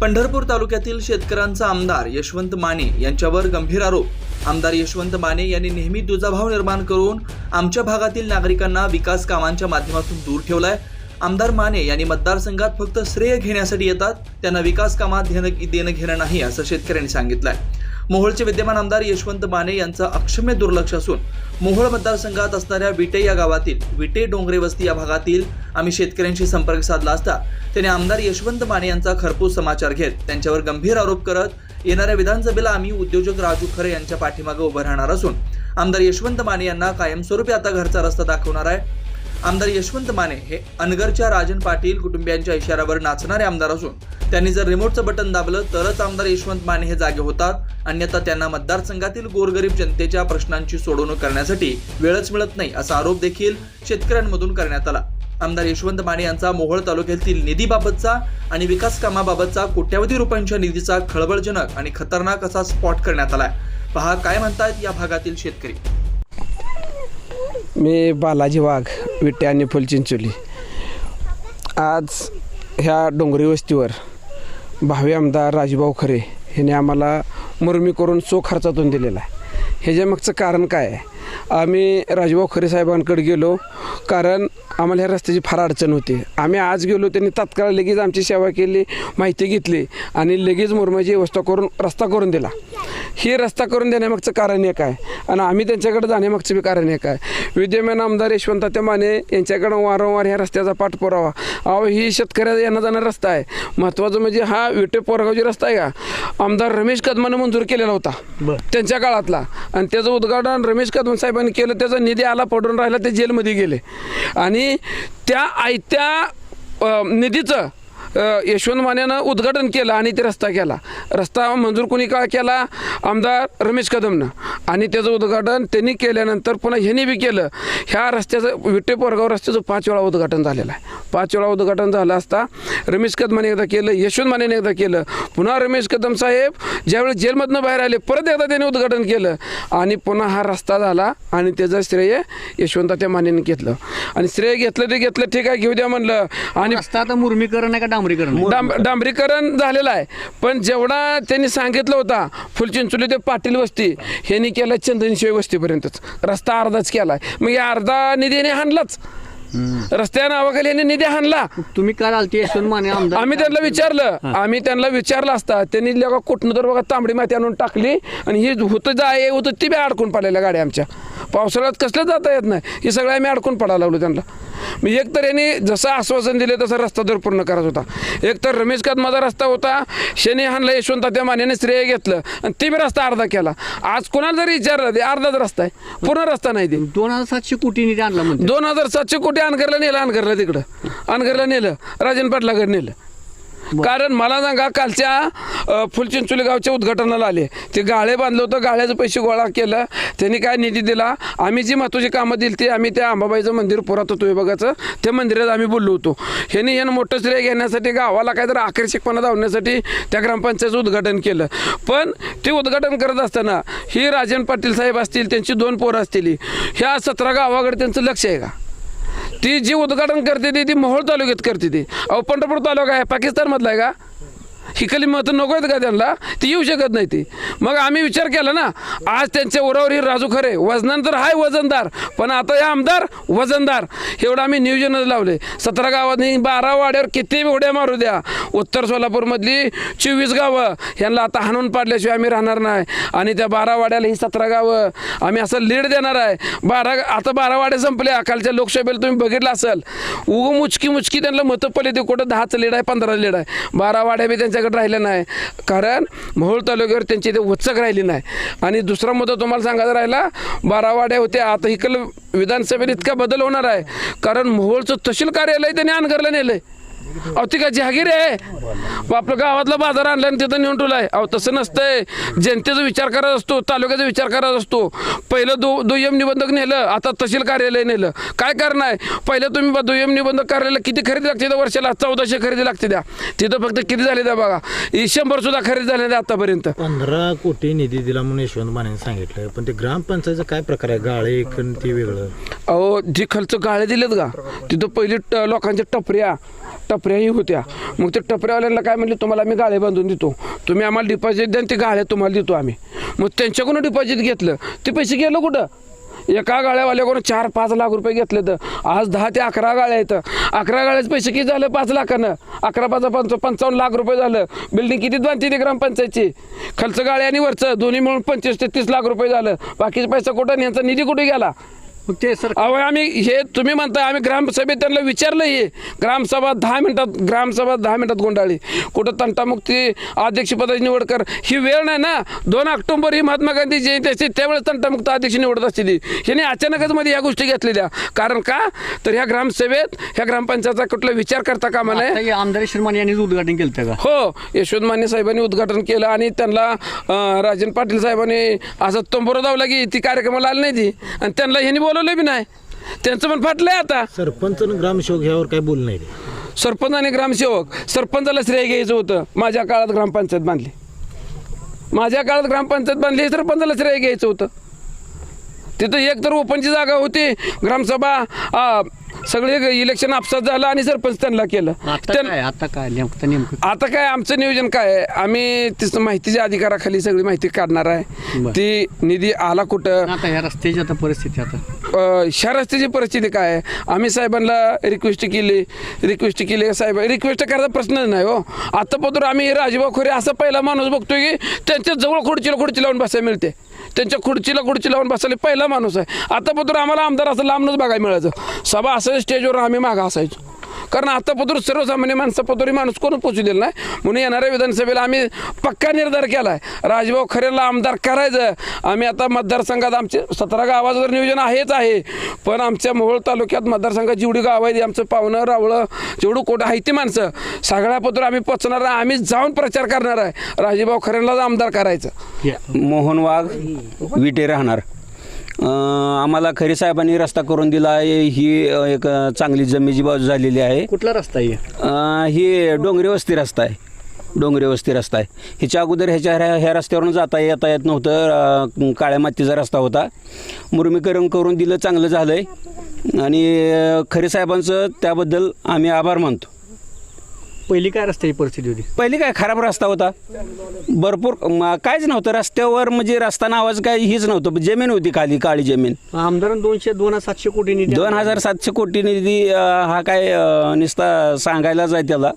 पंढरपूर तालुक्यातील शेतकऱ्यांचा आमदार यशवंत माने यांच्यावर गंभीर आरोप. आमदार यशवंत माने यांनी नेहमी दुजाभाव निर्माण करून आमच्या भागातील नागरिकांना विकास कामांच्या माध्यमातून दूर ठेवलाय. आमदार माने यांनी मतदारसंघात फक्त श्रेय घेण्यासाठी येतात त्यांना विकास कामात देणं देणं घेणं नाही असं शेतकऱ्यांनी सांगितलंय. मोहोळचे विद्यमान आमदार यशवंत माने यांचं अक्षम्य दुर्लक्ष असून मोहोळ मतदारसंघात असणाऱ्या विटे या गावातील विटे डोंगरे वस्ती या भागातील आम्ही शेतकऱ्यांशी संपर्क साधला असता त्यांनी आमदार यशवंत माने यांचा खरपूस समाचार घेत त्यांच्यावर गंभीर आरोप करत येणाऱ्या विधानसभेला आम्ही उद्योजक राजू खरे यांच्या पाठीमागे उभं राहणार असून आमदार यशवंत माने यांना कायमस्वरूपी आता घरचा रस्ता दाखवणार आहे. आमदार यशवंत माने हे अनगरच्या राजन पाटील कुटुंबियांच्या इशाऱ्यावर नाचणारे आमदार असून त्यांनी जर रिमोटचं बटन दाबलं तरच आमदार यशवंत माने हे जागे होतात. अन्यथा त्यांना मतदारसंघातील गोरगरीब जनतेच्या प्रश्नांची सोडवणूक करण्यासाठी वेळच मिळत नाही असा आरोप देखील शेतकऱ्यांमधून करण्यात आला. आमदार यशवंत माने यांचा मोहोळ तालुक्यातील निधीबाबतचा आणि विकास कामाबाबतचा कोट्यावधी रुपयांच्या निधीचा खळबळजनक आणि खतरनाक असा स्पॉट करण्यात आलाय. पहा काय म्हणतायत या भागातील शेतकरी. मी बालाजी वाघ. विटे आणि फुलचिंचोली आज ह्या डोंगरी वस्तीवर भावी आमदार राजूभाऊ खरे ह्याने आम्हाला मुरमी करून सो खर्चातून दिलेला आहे. ह्याच्या मागचं कारण काय आहे? आम्ही राजूभाऊ खरे साहेबांकडे गेलो कारण आम्हाला ह्या रस्त्याची फार अडचण होती. आम्ही आज गेलो त्यांनी तात्काळ लगेच आमची सेवा केली माहिती घेतली आणि लगेच मुरमाची व्यवस्था करून रस्ता करून दिला. ही रस्ता करून देण्यामागचं कारण एक आहे. आणि आम्ही त्यांच्याकडे जाण्यामागचं बी कारण एक आहे. विद्यमान आमदार यशवंत माने यांच्याकडं वारंवार ह्या रस्त्याचा पाठपुरावा. अहो ही शेतकऱ्याचा येणं जाणं रस्ता आहे. महत्त्वाचं म्हणजे हा विटे पोरगावची रस्ता आहे का? आमदार रमेश कदमानं मंजूर केलेला होता. त्यांच्या काळातला. आणि त्याचं उद्घाटन रमेश कदम साहेबांनी केलं. त्याचा निधी आला पडून राहिला ते जेलमध्ये गेले. आणि त्या आयत्या निधीचं यशवंत मानेनं उद्घाटन केलं आणि ते रस्ता केला. रस्ता मंजूर कोणी का केला? आमदार रमेश कदमनं. आणि त्याचं उद्घाटन त्यांनी केल्यानंतर पुन्हा ह्यांनी बी केलं. ह्या रस्त्याचं विटे पोरगाव रस्त्याचं पाच वेळा उद्घाटन झालेलं आहे. पाच वेळा उद्घाटन झालं असता रमेश कदमाने एकदा केलं यशवंत मानेने एकदा केलं पुन्हा रमेश कदम साहेब ज्यावेळी जेलमधनं बाहेर आले परत एकदा त्यांनी उद्घाटन केलं आणि पुन्हा हा रस्ता झाला आणि त्याचं श्रेय यशवंत त्या मानेने घेतलं. आणि श्रेय घेतलं ते घेतलं ठीक आहे घेऊ द्या म्हणलं. आणि रस्ता आता मुरमीकरण आहे का डांबरीकरण? डांब डांबरीकरण झालेलं आहे. पण जेवढा त्यांनी सांगितलं होता फुलचिंचोली ते पाटील वस्ती ह्यांनी केलं चंदनशिवाय वस्तीपर्यंतच. रस्ता अर्धाच केलाय. मग या अर्धा निधीने हाणलाच. रस्त्या नावाखाली यांनी निधी हाणला. तुम्ही काल आलते यशवंत माने आमदार. आम्ही त्यांना विचारलं. आम्ही त्यांना विचारलं असता. त्यांनी कुठनं तर बघा तांबडी माती आणून टाकली. आणि ही होतं जाय होतं ती बी अडकून पडलेल्या गाड्या आमच्या. पावसाळ्यात कसलं जाता येत नाही? हे सगळं आम्ही अडकून पडायला लागलो त्यांना. मी एक तर यांनी जसं आश्वासन दिले तसं रस्ता दर पूर्ण करत होता. एक तर रमेश कदमाचा रस्ता होता शनी हाणला यशवंत त्या मान्याने श्रेय घेतलं आणि ते बी रस्ता अर्धा केला. आज कोणाला जरी विचारलं ते अर्धाच रस्ता आहे. पूर्ण रस्ता नाही ते. दोन हजार सातशे कोटी निधी आणला दोन हजार सातशे कोटी अनगरला नेलं अनगरला तिकडं. अनगरला नेलं राजन पाटलाकडे नेलं. कारण मला सांगा कालच्या फुलचिंचोली गावच्या उद्घाटनाला आले. ते गाळे बांधलं होतं गाळ्याचं पैसे गोळा केलं. त्यांनी काय निधी दिला? आम्ही जी महत्त्वाची कामं दिली ती आम्ही त्या अंबाबाईचं मंदिर पुरातत्व विभागाचं त्या मंदिरात आम्ही बोललो होतो. ह्यांनी ह्यानं मोठं श्रेय घेण्यासाठी गावाला काहीतरी आकर्षकपणा धावण्यासाठी त्या ग्रामपंचायतचं उद्घाटन केलं. पण ते उद्घाटन करत असताना ही राजन पाटील साहेब असतील त्यांची दोन पोरं असतील. ह्या सतरा गावाकडे त्यांचं लक्ष आहे का? ती जी उद्घाटन करते ती ती मोहोळ तालुक्यात करते ती. अहो पंढरपूर तालुका आहे पाकिस्तानमधला आहे का? हिकली मतं नको आहेत का त्यांना? ती येऊ शकत नाही ती. मग आम्ही विचार केला ना आज त्यांच्या उरावर ही राजू खरे वजनानंतर हाय वजनदार पण आता हे आमदार वजनदार. एवढं आम्ही नियोजनच लावले. सतरा गावांनी बारा वाड्यावर किती उड्या मारू द्या. उत्तर सोलापूरमधली चोवीस गावं यांना आता हाणून पाडल्याशिवाय आम्ही राहणार नाही. आणि त्या बारा वाड्याला ही सतरा गावं आम्ही असं लीड देणार आहे. बारा आता बारा वाड्या संपल्या कालच्या लोकसभेला तुम्ही बघितलं असेल. उग मुचकी मुचकी त्यांना मतं पडले ते. कुठं दहाचं लीड आहे पंधरा लीड आहे. बारा वाड्या बी त्यांच्याकडे राहिलं नाही. कारण मोहोळ तालुक्यावर त्यांची ते वचक राहिली नाही. आणि दुसरा मुद्दा तुम्हाला सांगायचा राहिला बारावाड्या होते होत्या आता इकडं विधानसभेत इतका बदल होणार आहे. कारण मोहोळचं तहसील कार्यालय त्यांनी अनगरला आहे अहो ती काय जहागीर आहे? आपलं गावातला बाजार आणला आणि तिथं नेऊन ठेवलाय. अहो तसं नसतंय. जनतेचा विचार करत असतो तालुक्याचा विचार करत असतो. पहिलं दु दुय्यम निबंधक नेलं आता तहसील कार्यालय नेलं. काय कारण आहे? पहिलं तुम्ही बा दुय्यम निबंधक कार्यालय किती खरेदी लागते त्या वर्षाला? चौदाशे खरेदी लागते द्या तिथं फक्त किती झाले द्या बघा? ही शंभर सुद्धा खरेदी झाले द्या आतापर्यंत. पंधरा कोटी निधी दिला म्हणून यशवंत मानेने सांगितलं पण ते ग्रामपंचायतचा काय प्रकार आहे? गाळे ते वेगळं. अहो जे खालचं गाळे दिलेत का? तिथं पहिली लोकांच्या टपऱ्या. टपऱ्याही होत्या. मग ते टपऱ्यावाल्यांना काय म्हणले तुम्हाला आम्ही गाळे बांधून देतो. तुम्ही आम्हाला डिपॉझिट द्या ते गाळ्या तुम्हाला देतो आम्ही. मग त्यांच्याकडून डिपॉझिट घेतलं. ते पैसे गेलं कुठं? एका गाळ्यावाल्याकडून चार पाच लाख रुपये घेतले तर. आज दहा ते अकरा गाळ्या आहेत. अकरा गाळ्याचे पैसे किती झालं? पाच लाखानं. अकरा पाच पंच पंचावन्न लाख रुपये झालं. बिल्डिंग किती बांधते ती ग्रामपंचायतची? खालचं गाळे आणि वरचं. दोन्ही मिळून पंचवीस ते तीस लाख रुपये झालं. बाकीचा पैसा कुठं यांचा निधी कुठे गेला? मग ते सर अहो आम्ही हे तुम्ही म्हणताय आम्ही ग्रामसभेत त्यांना विचारलं हे. ग्रामसभा दहा मिनिटात ग्रामसभा दहा मिनिटात गोंडाळी कुठं तंटामुक्ती अध्यक्षपदाची निवड कर. ही वेळ नाही ना. दोन ऑक्टोबर ही महात्मा गांधी जयंती असते त्यावेळेस तंटामुक्त अध्यक्ष निवडत असते ती ह्याने अचानकच मध्ये या गोष्टी घेतलेल्या. कारण का? तर ह्या ग्रामसभेत ह्या ग्रामपंचायतचा कुठला विचार करता कामा नये. आमदार शर्माने यांनीच उद्घाटन केलं का? हो. यशवंत माने साहेबांनी उद्घाटन केलं आणि त्यांना राजन पाटील साहेबांनी असं तंबोरा दावला की ती कार्यक्रमाला आली नाही ती. आणि त्यांना ह्यांनी बोलवलं बी नाही. त्यांचं पण फाटलंय आता. सरपंच आणि ग्रामसेवक ह्यावर काही बोल नाही सरपंच आणि ग्रामसेवक सरपंचाला श्रेय घ्यायचं होतं. माझ्या काळात ग्रामपंचायत बांधली. माझ्या काळात ग्रामपंचायत बांधली सरपंचाला श्रेय घ्यायचं होतं. तिथं एक तर ओपनची जागा होती. ग्रामसभा सगळे इलेक्शन आपसात झालं आणि सरपंच त्यांना केलं. आता त्यां- काय? आता काय? नेमकं नेमकं आता काय? आमचं नियोजन काय आहे? आम्ही तिथं माहितीच्या अधिकाराखाली सगळी माहिती काढणार आहे. बरं. ती निधी आला कुठं? आता रस्त्याची आता परिस्थिती आता. अ, ह्या रस्त्याची परिस्थिती काय आहे? आम्ही साहेबांना रिक्वेस्ट केली. रिक्वेस्ट केली. साहेब रिक्वेस्ट करायचा प्रश्नच नाही हो. आता पत्र आम्ही राजभाऊ खोरे असा पहिला माणूस बघतोय की त्यांच्या जवळ खुर्चीला खुर्ची लावून बसायला मिळते. त्यांच्या खुर्चीला खुर्ची लावून बसायला पहिला माणूस आहे. आता पत्र आम्हाला आमदार असं लांबूनच बघायला मिळायचं. सभा असं स्टेजवर आम्ही मागं असायचो. कारण आता पत्र सर्वसामान्य माणसं माणूस कोण पोचू दिला नाही? म्हणून येणाऱ्या विधानसभेला आम्ही पक्का निर्धार केला आहे राजभाऊ खरेला आमदार करायचं. आम्ही आता मतदारसंघात आमचे सतरा गावाचं जर नियोजन आहेच आहे. पण आमच्या मोहोळ तालुक्यात मतदारसंघात जेवढी गावं आहेत आमचं पाहुणं रावळं जेवढं कोट आहे ती माणसं सगळ्या पत्र आम्ही पोचणार आहे. आम्ही जाऊन प्रचार करणार आहे. राजीभाऊ खरेलाच आमदार करायचं. मोहन वाघ विटे राहणार. आम्हाला खरे साहेबांनी रस्ता करून दिला आहे. ही एक चांगली जमेची बाजू झालेली आहे. कुठला रस्ता आहे? ही डोंगरी वस्ती रस्ता आहे. डोंगरी वस्ती रस्ता आहे. ह्याच्या अगोदर ह्याच्या ह्या ह्या रस्त्यावरून जाता येता येत नव्हतं. काळ्या मातीचा रस्ता होता. मुरमीकरण करून दिलं चांगलं झालं आहे आणि खरे साहेबांचं त्याबद्दल आम्ही आभार मानतो. पहिली काय रस्त्याची परिस्थिती होती? पहिली काय खराब रस्ता होता? भरपूर म, काहीच नव्हतं. रस्त्यावर म्हणजे रस्ता नावाचं काही हीच नव्हतं. जमीन होती खाली काळी जमीन. आमदारांनी दोनशे दोन हजार सातशे कोटी निधी दोन हजार सातशे कोटी निधी अं, हा काय अं, नुसता सांगायलाच आहे त्याला.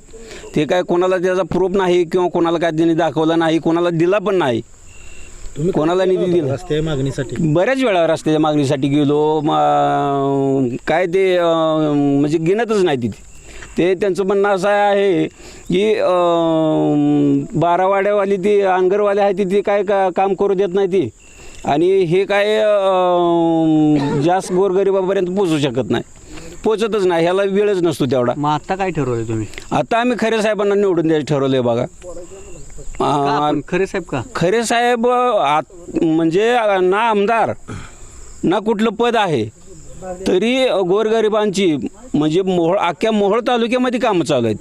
ते काय कोणाला त्याचा प्रूफ नाही किंवा कोणाला काय त्यांनी दाखवला नाही कोणाला दिला पण नाही. तुम्ही कोणाला निधी दिला? रस्त्या मागणीसाठी? बऱ्याच वेळा रस्त्याच्या मागणीसाठी गेलो. म, काय ते अं, म्हणजे गिनतच नाही तिथे. ते त्यांचं म्हणणं असं आहे की बारावाड्यावाली ती अनगरवाली आहे ती ती काय का काम करू देत नाही ती. आणि हे काय जास्त गोरगरिबापर्यंत पोचू शकत नाही. पोचतच नाही ह्याला वेळच नसतो तेवढा. मग आता काय ठरवलं तुम्ही? आता आम्ही खरे साहेबांना निवडून द्यायचं ठरवलं बघा? खरे साहेब का? खरे साहेब म्हणजे ना आमदार ना कुठलं पद आहे. तरी गोरगरिबांची म्हणजे मोहोळ अख्ख्या मोहोळ तालुक्यामध्ये कामं चालू आहेत.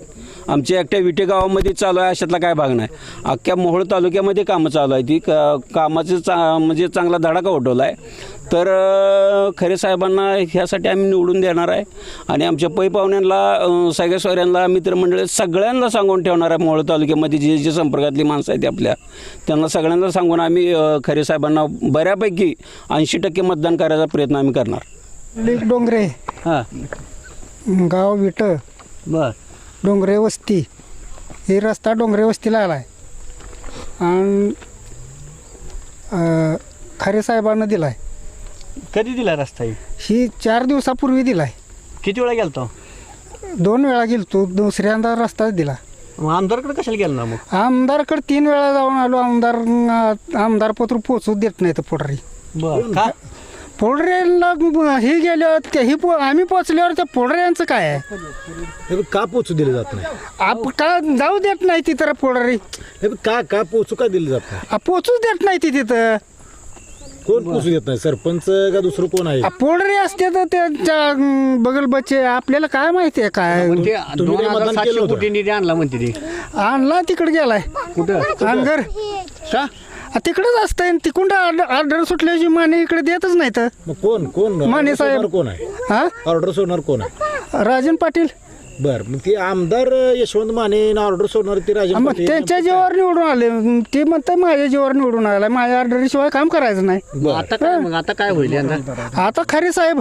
आमच्या एकट्या विटे गावामध्ये चालू आहे अशातला काय भाग नाही. अख्ख्या मोहोळ तालुक्यामध्ये कामं चालू आहे ती का कामाचं चा म्हणजे चांगला धडाका उठवला आहे तर खरे साहेबांना ह्यासाठी आम्ही निवडून देणार आहे. आणि आमच्या पै पाहुण्यांना अं, सगळ्या मित्रमंडळी सगळ्यांना सांगून ठेवणार आहे मोहोळ तालुक्यामध्ये जे जे संपर्कातली माणसं आहेत आपल्या. त्यांना सगळ्यांना सांगून आम्ही खरे साहेबांना बऱ्यापैकी ऐंशी टक्के मतदान करायचा प्रयत्न आम्ही करणार. लेक डोंगरे. हा. गाव विट. बर. डोंगरे वस्ती. हे रस्ता डोंगरे वस्तीला आला आहे आणि खरे साहेबांना दिला आहे कधी दिला रस्ता ही? ही चार दिवसापूर्वी दिला आहे किती वेळा गेलतो? दोन वेळा गेलो तो दुसऱ्यांदा रस्ताच दिला. मग आमदारकडे कशाला गेला ना मग? आमदारकडे तीन वेळा जाऊन आलो आमदार आमदार पत्र पोचू देत नाही तर पोटरी बर. का? पोडऱ्यांना हे गेल्यावर ते- हे पो आम्ही पोचल्यावर त्या पोडऱ्यांचं काय आहे? हे बघ, का पोचू दिलं जात नाही? आप का जाऊ देत नाही ती तर पोडरी हे बघ, का का पोचू का दिलं जात नाही? पोचूच देत नाही ती तिथं. कोण पोचू देत नाही? सरपंच का दुसरं कोण आहे? आ, पोडरे असते तर त्यांच्या अं, बगल बच्चे आपल्याला काय माहिती आहे काय? मग ते तुम्ही दोन काय हजार मतदान सातशे केलं होतं? कोटी निधी आणला म्हणते ती. आणला तिकडे गेलाय. कुठं? अनगर का आ, तिकडेच असतंय आणि तिकडून ऑर्डर सुटल्याची माने इकडे देतच नाही तर मग कोण कोण? माने साहेब. सोडणार कोण आहे? हा? ऑर्डर सोडणार कोण आहे? राजन पाटील. बर मग ते आमदार यशवंत माने ऑर्डर सोडणार ते राजन मग पाटील. त्यांच्या जीवावर निवडून आले. ते म्हणतात माझ्या जीवावर निवडून आला. माझ्या ऑर्डरशिवाय काम करायचं नाही. आता काय मग आता काय होईल आता खरे साहेब.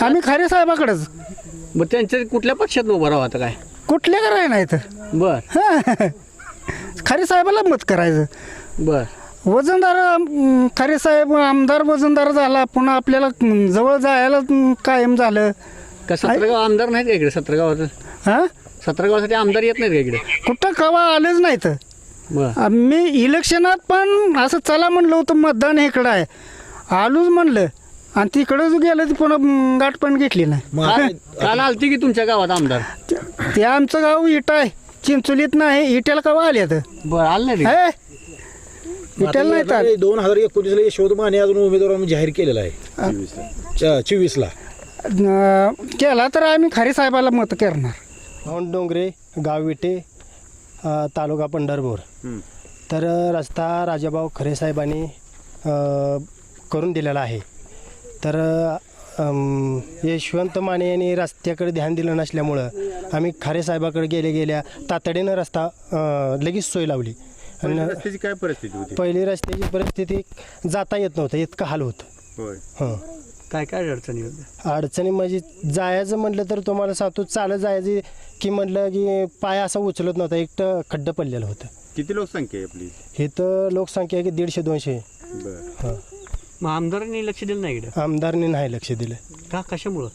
आम्ही खरे साहेबाकडेच. मग त्यांच्या कुठल्या पक्षात उभं राहू आता काय? कुठले कराय नाही तर बर खरे साहेबाला मत करायचं. बर. वजनदार अं, खरे साहेब आमदार वजनदार झाला पुन्हा आपल्याला अं, जवळ जायला अं, कायम झालं. का सतरागाव आमदार नाहीत का इकडे? सतरागावात हा? सतरागावासाठी आमदार येत नाहीत का इकडे? कुठं कवा आलेच नाही तर बर मी इलेक्शनात पण असं चला म्हणलं होतं मतदान इकडं आहे. आलोच म्हणलं. आणि तिकडं जो गेलं ते पुन्हा अं, गाठ पण घेतली नाही. काल आलती की तुमच्या गावात आमदार? ते आमचं गाव इटा आहे. चिंचोलीत नाही इट्याला कवा आले तर बर आलं नाही? हे? इट्याला नाही तर दोन हजार एकोणीसला यशवंत माने अजून उमेदवार आम्ही जाहीर केलेला आहे. चोवीस ला केला तर आम्ही खरे साहेबाला मत करणार. औंध डोंगरे गाव विटे अ, तालुका पंढरपूर. तर अ, रस्ता राजाभाऊ खरे साहेबांनी अ, करून दिलेला आहे. तर अ, अम, यशवंत माने यांनी रस्त्याकडे ध्यान दिलं नसल्यामुळं आम्ही खरे साहेबाकडे गेले गेल्या तातडीनं रस्ता अ, लगेच सोय लावली. आणि रस्त्याची काय परिस्थिती होती? पहिली रस्त्याची परिस्थिती जाता येत नव्हतं इतकं हाल होतं. होय. हं. काय काय अडचणी होत्या? अडचणी म्हणजे जायचं म्हटलं तर तुम्हाला सांगतो चालत जायचं की म्हटलं की पाय असा उचलत नव्हता एकटं खड्डं पडलेलं होतं. किती लोकसंख्या आहे आपली? हे तर लोकसंख्या आहे की दीडशे दोनशे. बर. मग आमदारांनी लक्ष दिलं नाही इकडे? आमदारने नाही लक्ष दिलं. का? कशामुळं?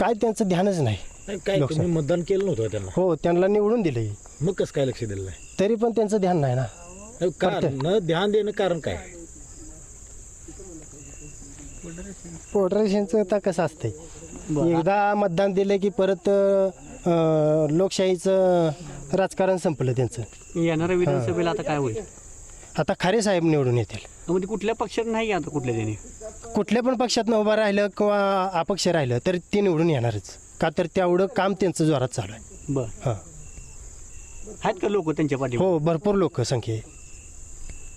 काय त्यांचं ध्यानच नाही. नाही, काय तुम्ही मतदान केलं नव्हतं त्यांना? हो त्यांना निवडून दिलं मग कसं काय लक्ष दिलं नाही? तरी पण त्यांचं ध्यान नाही ना. कारण न ध्यान देणं कारण काय? पोटरेशनचं आता कसं असतंय? एकदा मतदान दिलं की परत अं, लोकशाहीचं राजकारण संपलं त्यांचं. येणाऱ्या विधानसभेला आता काय होईल? आता खरे साहेब निवडून येतील. म्हणजे कुठल्या पक्षात नाही आता कुठल्या त्यांनी? कुठल्या पण पक्षात उभं राहिलं किंवा अपक्ष राहिलं तर ते निवडून येणारच. का तर तेवढं काम त्यांचं जोरात चालू आहे. बर. हां. आहेत का लोक त्यांच्या पाठी हो भरपूर लोक संख्या आहे